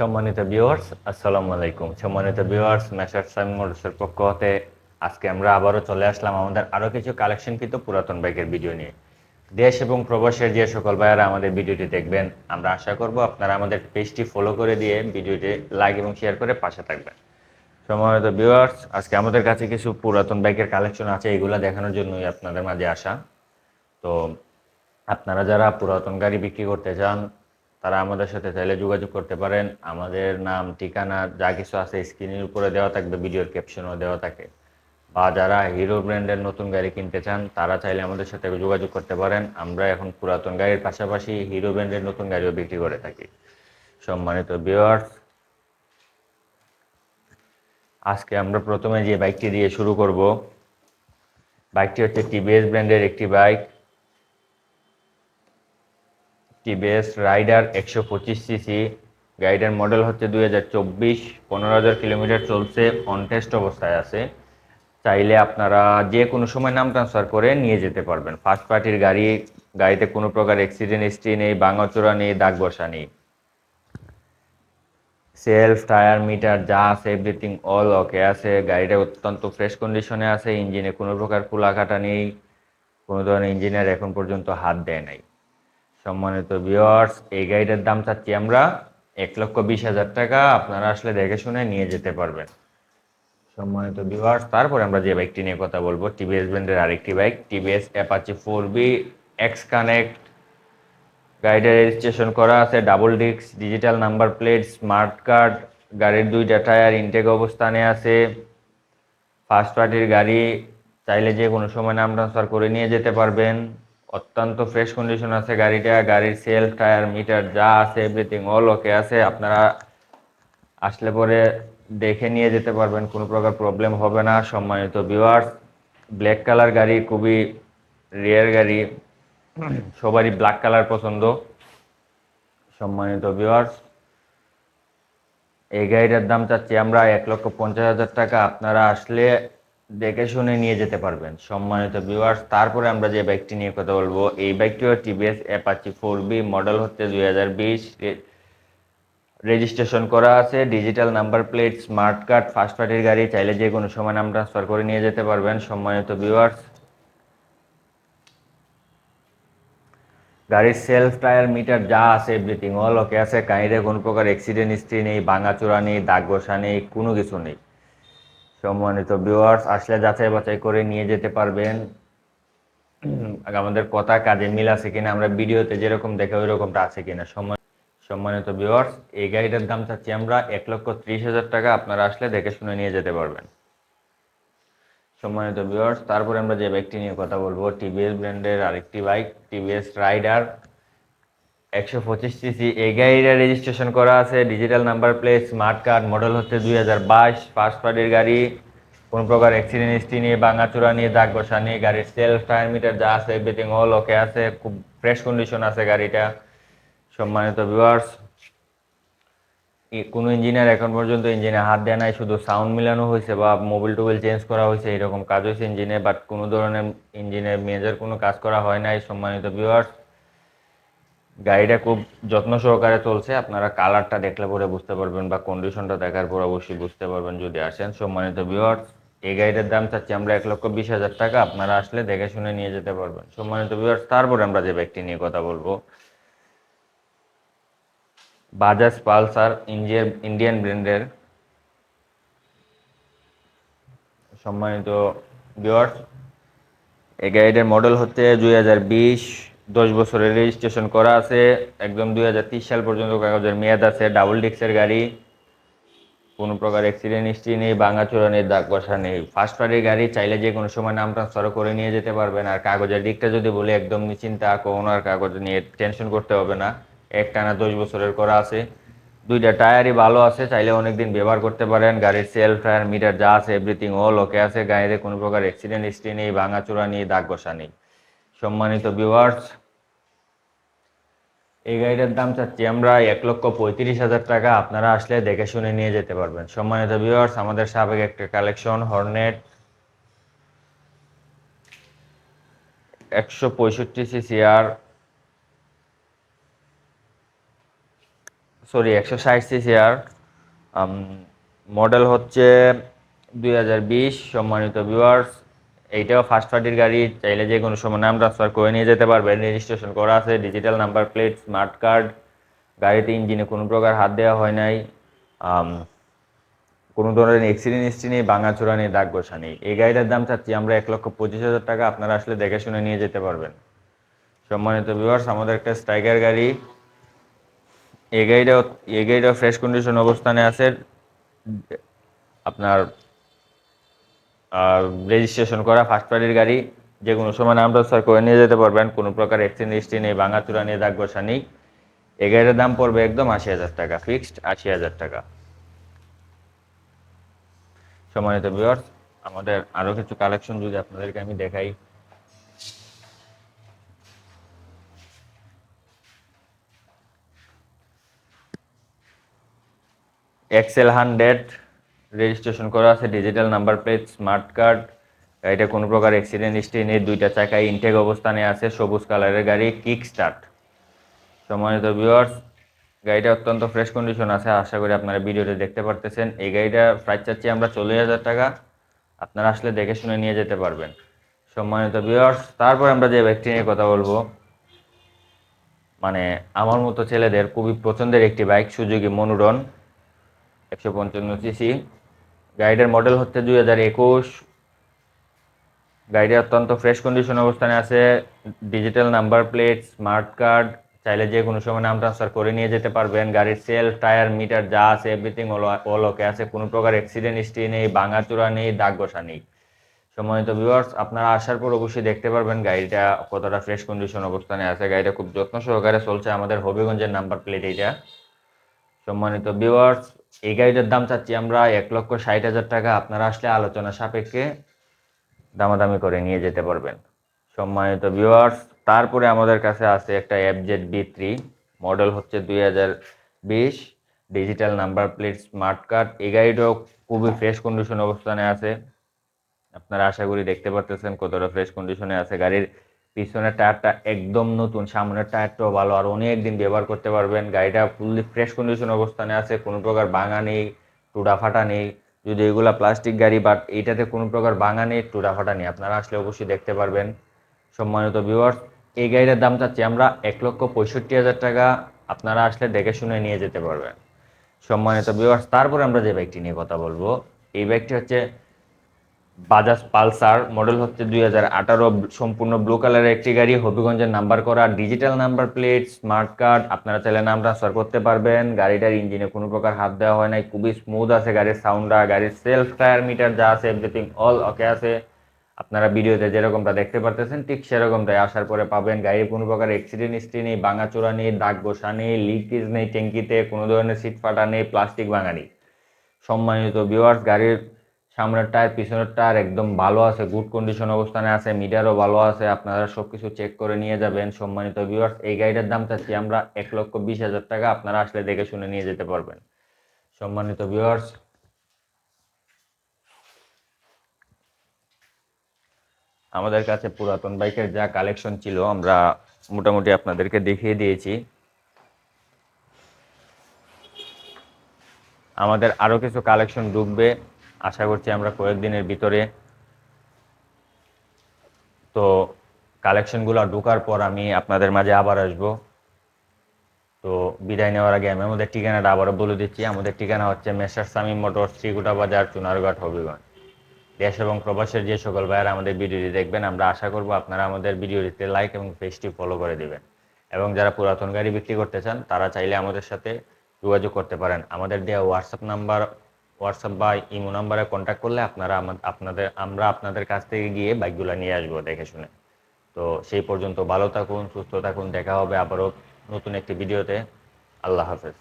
সম্মানিত ভিউয়ার্স আসসালামু আলাইকুম। সম্মানিত ভিউয়ার্স মেসার সাইম মোটরসের পক্ষ হতে আজকে আমরা আবারও চলে আসলাম আমাদের আরও কিছু কালেকশন কিন্তু পুরাতন বাইকের ভিডিও নিয়ে। দেশ এবং প্রবাসের যে সকল ভাইয়ারা আমাদের ভিডিওটি দেখবেন, আমরা আশা করব আপনারা আমাদের পেজটি ফলো করে দিয়ে ভিডিওটি লাইক এবং শেয়ার করে পাশে থাকবেন। সম্মানিত ভিউয়ার্স আজকে আমাদের কাছে কিছু পুরাতন বাইকের কালেকশন আছে, এগুলো দেখানোর জন্যই আপনাদের মাঝে আসা। তো আপনারা যারা পুরাতন গাড়ি বিক্রি করতে চান তারা আমাদের সাথে চাইলে যোগাযোগ করতে পারেন। আমাদের নাম, ঠিকানা, যা কিছু আছে স্ক্রিনের উপরে দেওয়া থাকবে, ভিডিওর ক্যাপশনও দেওয়া থাকে। বা যারা হিরো ব্র্যান্ডের নতুন গাড়ি কিনতে চান, তারা চাইলে আমাদের সাথে যোগাযোগ করতে পারেন। আমরা এখন পুরাতন গাড়ির পাশাপাশি হিরো ব্র্যান্ডের নতুন গাড়িও বিক্রি করে থাকি। সম্মানিত ভিউয়ার্স আজকে আমরা প্রথমে যে বাইকটি দিয়ে শুরু করব বাইকটি হচ্ছে টিভিএস ব্র্যান্ডের একটি বাইক টিভিএস রাইডার একশো পঁচিশ সিসি। গাড়িটার মডেল হচ্ছে দুই হাজার চব্বিশ, পনেরো হাজার কিলোমিটার চলছে অন টেস্ট অবস্থায় আছে। চাইলে আপনারা যে কোনো সময় নাম ট্রান্সফার করে নিয়ে যেতে পারবেন। ফার্স্ট পার্টির গাড়ি, গাড়িতে কোনো প্রকার অ্যাক্সিডেন্ট হিস্ট্রি নেই, ভাঙাচোরা নেই দাগ বসা নেই। সেলফ, টায়ার, মিটার, যা আছে এভরিথিং অল ওকে আছে। গাড়িটা অত্যন্ত ফ্রেশ কন্ডিশনে আছে, ইঞ্জিনে কোনো প্রকার খোলা কাটা নেই। কোনো ধরনের ইঞ্জিনিয়ার এখন পর্যন্ত হাত দেয় নাই। সম্মানিত ভিওয়ার্স এই গাড়িটার দাম চাচ্ছি আমরা এক লক্ষ বিশ হাজার টাকা। আপনারা আসলে দেখে শুনে নিয়ে যেতে পারবেন। সম্মানিত ভিওয়ার্স তারপরে আমরা যে বাইকটি নিয়ে কথা বলব টিভিএস ব্র্যান্ডের আরেকটি bike TVS Apache four B X connect গাড়িটা রেজিস্ট্রেশন করা আছে double disc digital number plate smart card গাড়ির দুইটা টায়ার ইনটেক অবস্থানে আছে। ফার্স্ট পার্টির গাড়ি, চাইলে যে কোনো সময় নাম ট্রান্সফার করে নিয়ে যেতে পারবেন। অত্যন্ত ফ্রেশ কন্ডিশন আছে গাড়িটা, গাড়ির সেলফ টায়ার মিটার যা আছে এভরিথিং অল ওকে আছে। আপনারা আসলে পরে দেখে নিয়ে যেতে পারবেন, কোনো প্রকার প্রবলেম হবে না। সম্মানিত ভিউয়ার্স ব্ল্যাক কালার গাড়ি, খুবই রেয়ার গাড়ি, সবারই ব্ল্যাক কালার পছন্দ। সম্মানিত ভিউয়ার্স এই গাড়িটার দাম চাচ্ছি আমরা এক লক্ষ পঞ্চাশ হাজার টাকা। আপনারা আসলে দেখে শুনে নিয়ে যেতে পারবেন। সম্মানিত ভিউয়ার্স তারপরে আমরা যে বাইকটি নিয়ে কথা বলব, এই বাইকটিও TVS Apache four B model হচ্ছে দুই হাজার বিশ। রেজিস্ট্রেশন করা আছে digital number plate smart card first পার্টির গাড়ি, চাইলে যে কোনো সময় নাম ট্রান্সফার করে নিয়ে যেতে পারবেন, সম্মানিত ভিউয়ার্স গাড়ির সেলফ টায়ার মিটার যা আছে এভরিথিং অল ওকে আছে। গাড়িতে কোনো প্রকার অ্যাক্সিডেন্ট হিস্ট্রি নেই, ভাঙাচোরা নেই দাগ বসা নেই, কোনো কিছু নেই। সম্মানিত ভিউয়ার্স আসলে যাচাই বাছাই করে নিয়ে যেতে পারবেন। আমাদের কথা কাজে মিল আছে কিনা, আমরা ভিডিওতে যেরকম দেখে ওই রকমটা আছে কিনা। সম্মান সম্মানিত ভিউয়ার্স এই গাড়িটার দাম চাচ্ছি আমরা এক লক্ষ ত্রিশ হাজার টাকা, আপনারা আসলে দেখে শুনে নিয়ে যেতে পারবেন। সম্মানিত ভিউয়ার্স তারপরে আমরা যে বাইকটি নিয়ে কথা বলব টিভিএস ব্র্যান্ডের আরেকটি বাইক টিভিএস রাইডার একশো পঁচিশ সিসি এই গাড়িটা রেজিস্ট্রেশন করা আছে digital number plate smart card model হচ্ছে দুই হাজার বাইশ ফার্স্ট পার্টির গাড়ি, কোনো প্রকার অ্যাক্সিডেন্ট হিস্ট্রি নিয়ে, ভাঙাচোরা নিয়ে দাগ বসা নিয়ে, গাড়ির সেলফ টায়ার মিটার যা আছে এভরিথিং অল ওকে আছে, খুব ফ্রেশ কন্ডিশন আছে গাড়িটা। সম্মানিত ভিউয়ার্স কোনো ইঞ্জিনিয়ার এখন পর্যন্ত ইঞ্জিনে হাত দেয় নাই, শুধু সাউন্ড মিলানো হয়েছে বা মোবিল টোবিল চেঞ্জ করা হয়েছে, এরকম কাজ হয়েছে ইঞ্জিনে বাট কোনো ধরনের ইঞ্জিনের মেজর কোনো কাজ করা হয় নাই, সম্মানিত ভিউয়ার্স গাড়িটা খুব যত্ন সহকারে চলছে। আপনারা কালারটা দেখলে পরে বুঝতে পারবেন বা কন্ডিশনটা দেখার পর অবশ্যই বুঝতে পারবেন যদি আসেন। সম্মানিত ভিউয়ার্স এই গাড়িটার দাম চাচ্ছি আমরা এক লক্ষ বিশ হাজার টাকা। আপনারা আসলে দেখে শুনে নিয়ে যেতে পারবেন। সম্মানিত ভিউয়ার্স তারপরে আমরা যে ব্যক্তি নিয়ে কথা বলব। বাজাজ পালসার ইন্ডিয়ান ইন্ডিয়ান ব্র্যান্ডের সম্মানিত ভিউয়ার্স এই গাড়িটার মডেল হচ্ছে দুই হাজার বিশ। দশ বছরের রেজিস্ট্রেশন করা আছে। একদম দুই সাল পর্যন্ত কাগজের মেয়াদ আছে। ডাবল ডিক্সের গাড়ি। কোনো প্রকার অ্যাক্সিডেন্ট হিস্ট্রি নেই ভাঙাচোরা নেই, দাগ বসা নেই। ফার্স্ট পার্টির গাড়ি চাইলে যে কোনো সময় নাম ট্রান্সফার করে নিয়ে যেতে পারবেন। আর কাগজের দিকটা যদি বলি, একদম নিশ্চিন্তা কোনো আর কাগজ নিয়ে টেনশন করতে হবে না। একটানা দশ বছরের করা আছে। দুইটা টায়ারই ভালো আছে, চাইলে অনেকদিন ব্যবহার করতে পারেন। গাড়ির সেলফ টায়ার মিটার যা আছে এভরিথিং অল ওকে আছে। গাড়িতে কোনো প্রকার অ্যাক্সিডেন্ট হিস্ট্রি নেই ভাঙাচোরা নেই, দাগ বসা নেই। সম্মানিত ভিউয়ার্স এই গাড়িটার দাম চাচ্ছি আমরা এক লক্ষ পঁয়ত্রিশ হাজার টাকা। আপনারা আসলে দেখে শুনে নিয়ে যেতে পারবেন। সম্মানিত ভিউয়ার্স আমাদের সাবেক একটা কালেকশন হর্নেট একশো পঁয়ষট্টি সিসি আর সরি একশো ষাট সিসি আর মডেল হচ্ছে দুই হাজার বিশ। সম্মানিত ভিউয়ার্স এইটাও ফার্স্ট পার্টির গাড়ি, চাইলে যে কোনো সময় নাম ট্রান্সফার করে নিয়ে যেতে পারবেন। রেজিস্ট্রেশন করা আছে digital number plate smart card গাড়িতে ইঞ্জিনে কোনো প্রকার হাত দেওয়া হয় নাই। কোনো ধরনের অ্যাক্সিডেন্ট হিস্ট্রি নেই, ভাঙাচোরা নেই দাগ বসা নেই। এই গাড়িটার দাম চাচ্ছি আমরা এক লক্ষ পঁচিশ হাজার টাকা, আপনারা আসলে দেখে শুনে নিয়ে যেতে পারবেন। সম্মানিত ভিউয়ার্স আমাদের একটা স্ট্রাইকার গাড়ি। এই গাড়িটা এই গাড়িটা ফ্রেশ কন্ডিশন অবস্থানে আছে। আপনার রেজিস্ট্রেশন করা ফার্স্ট পার্টির গাড়ি যে কোনো সময় নাম ট্রান্সফার করে নিয়ে যেতে পারবেন। কোনো প্রকার অ্যাক্সিডেন্ট হিস্ট্রি নেই, ভাঙাচুরা নেই দাগ বসা নেই। এই গাড়িটার দাম পড়বে একদম আশি হাজার টাকা ফিক্সড আশি হাজার টাকা। সম্মানিত ভিউয়ার্স আমাদের আরও কিছু কালেকশন যদি আপনাদেরকে আমি দেখাই। এক্সেল হান্ড্রেড রেজিস্ট্রেশন করা আছে digital number plate smart card গাড়িটা কোনো প্রকার অ্যাক্সিডেন্ট হিস্ট্রি নেই, দুইটা চাকায় ইনটেক অবস্থানে আছে, সবুজ কালারের গাড়ি কিক স্টার্ট সম্মানিত ভিউয়ার্স গাড়িটা অত্যন্ত ফ্রেশ কন্ডিশন আছে, আশা করি আপনারা ভিডিওতে দেখতে পারতেছেন। এই গাড়িটা প্রাইস চাচ্ছি আমরা চল্লিশ হাজার টাকা, আপনারা আসলে দেখে শুনে নিয়ে যেতে পারবেন। সম্মানিত ভিউয়ার্স তারপর আমরা যে ব্যক্তি নিয়ে কথা বলব মানে আমার মতো ছেলেদের, খুবই পছন্দের একটি বাইক সুজুকি মনোরণ একশো পঞ্চান্ন সিসি গাড়িটার মডেল হচ্ছে দুই হাজার একুশ। গাড়িটি অত্যন্ত ফ্রেশ কন্ডিশন অবস্থানে আছে, digital number plate, smart card, চাইলে যে কোনো সময় নাম ট্রান্সফার করে নিয়ে যেতে পারবেন। গাড়ির সেলফ টায়ার মিটার যা আছে এভরিথিং অল ওকে আছে। কোনো প্রকার অ্যাক্সিডেন্ট হিস্ট্রি নেই, ভাঙাচোরা নেই দাগ বসা নেই। সম্মানিত ভিউয়ার্স আপনারা আসার পর অবশ্যই দেখতে পারবেন গাড়িটা কতটা ফ্রেশ কন্ডিশন অবস্থানে আছে। গাড়িটা খুব যত্ন সহকারে চলছে আমাদের হবিগঞ্জের নাম্বার প্লেট এইটা। সম্মানিত ভিউয়ার্স এই গাড়িটার দাম চাচ্ছি আমরা এক লক্ষ ষাট হাজার টাকা। আপনারা আসলে আলোচনা সাপেক্ষে দামাদামি করে নিয়ে যেতে পারবেন। সম্মানিত ভিউয়ার্স তারপরে আমাদের কাছে আছে একটা F Z B three model হচ্ছে দুই হাজার বিশ digital number plate smart card এই গাড়িটাও খুবই ফ্রেশ কন্ডিশন অবস্থানে আছে। আপনারা আশা করি দেখতে পারতেছেন কতটা ফ্রেশ কন্ডিশনে আছে গাড়ির। পিছনের টায়ারটা একদম নতুন, সামনের টায়ারটাও ভালো, আর অনেক দিন ব্যবহার করতে পারবেন। গাড়িটা ফুললি ফ্রেশ কন্ডিশন অবস্থানে আছে, কোনো প্রকার ভাঙা নেই টুডা ফাটা নেই। যদি এগুলা প্লাস্টিক গাড়ি বাট এইটাতে কোনো প্রকার ভাঙা নেই টুডা ফাটা নেই। আপনারা আসলে অবশ্যই দেখতে পারবেন। সম্মানিত ভিউয়ার্স এই গাড়িটার দাম চাচ্ছি আমরা এক লক্ষ পঁয়ষট্টি হাজার টাকা। আপনারা আসলে দেখে শুনে নিয়ে যেতে পারবেন। সম্মানিত ভিউয়ার্স তারপরে আমরা যে বাইকটি নিয়ে কথা বলব, এই বাইকটি হচ্ছে বাজাজ পালসার মডেল হচ্ছে দুই হাজার আঠারো, সম্পূর্ণ ব্লু কালারের একটি গাড়ি, হবিগঞ্জের নাম্বার করা digital number plate smart card আপনারা চাইলে নাম ট্রান্সফার করতে পারবেন। গাড়িটার ইঞ্জিনে কোনো প্রকার হাত দেওয়া হয় নাই, খুবই স্মুথ আছে গাড়ির সাউন্ডটা গাড়ির সেলফ টায়ার মিটার যা আছে এভরিথিং অল ওকে আছে। আপনারা ভিডিওতে যেরকমটা দেখতে পারতেছেন, ঠিক সেরকমটাই আসার পরে পাবেন। গাড়ির কোনো প্রকার অ্যাক্সিডেন্ট হিস্ট্রি নেই ভাঙাচোরা নেই, দাগ গোসা নেই লিকেজ নেই, ট্যাঙ্কিতে কোনো ধরনের সিট ফাটা নেই প্লাস্টিক ভাঙা নেই। সম্মানিত ভিউয়ার্স গাড়ির সামনের টায়ার পিছনের টায়ার একদম ভালো আছে গুড কন্ডিশন অবস্থানে আছে মিটারও ভালো আছে, আপনারা সব কিছু চেক করে নিয়ে যাবেন, সম্মানিত ভিউয়ার্স এই গাড়িটার দাম চাচ্ছি আমরা এক লক্ষ বিশ হাজার টাকা, আপনারা আসলে দেখে শুনে নিয়ে যেতে পারবেন। সম্মানিত ভিউয়ার্স আমাদের কাছে পুরাতন বাইকের যা কালেকশন ছিল, আমরা মোটামুটি আপনাদেরকে দেখিয়ে দিয়েছি। আমাদের আরও কিছু কালেকশন ঢুকবে। আশা করছি আমরা কয়েকদিনের ভিতরে তো কালেকশনগুলো ঢোকার পর আমি আপনাদের মাঝে আবার আসব। তো বিদায় নেওয়ার আগে আমি আমাদের ঠিকানাটা আবারও বলে দিচ্ছি। আমাদের ঠিকানা হচ্ছে মেসার সামি মোটর শ্রীগুটা বাজার চুনারঘাট, হবিগঞ্জ। দেশ এবং প্রবাসের যে সকল ভাইয়ারা আমাদের ভিডিওটি দেখবেন, আমরা আশা করব আপনারা আমাদের ভিডিওটিতে লাইক এবং পেজটি ফলো করে দিবেন। এবং যারা পুরাতন গাড়ি বিক্রি করতে চান, তারা চাইলে আমাদের সাথে যোগাযোগ করতে পারেন। আমাদের দেওয়া হোয়াটসঅ্যাপ নাম্বার হোয়াটসঅ্যাপ বা ইমো নাম্বারে কন্ট্যাক্ট করলে আপনারা আপনাদের, আমরা আপনাদের কাছ থেকে গিয়ে বাইকগুলো নিয়ে আসব দেখে শুনে। তো সেই পর্যন্ত ভালো থাকুন, সুস্থ থাকুন, দেখা হবে আবারও নতুন একটি ভিডিওতে আল্লাহ হাফেজ।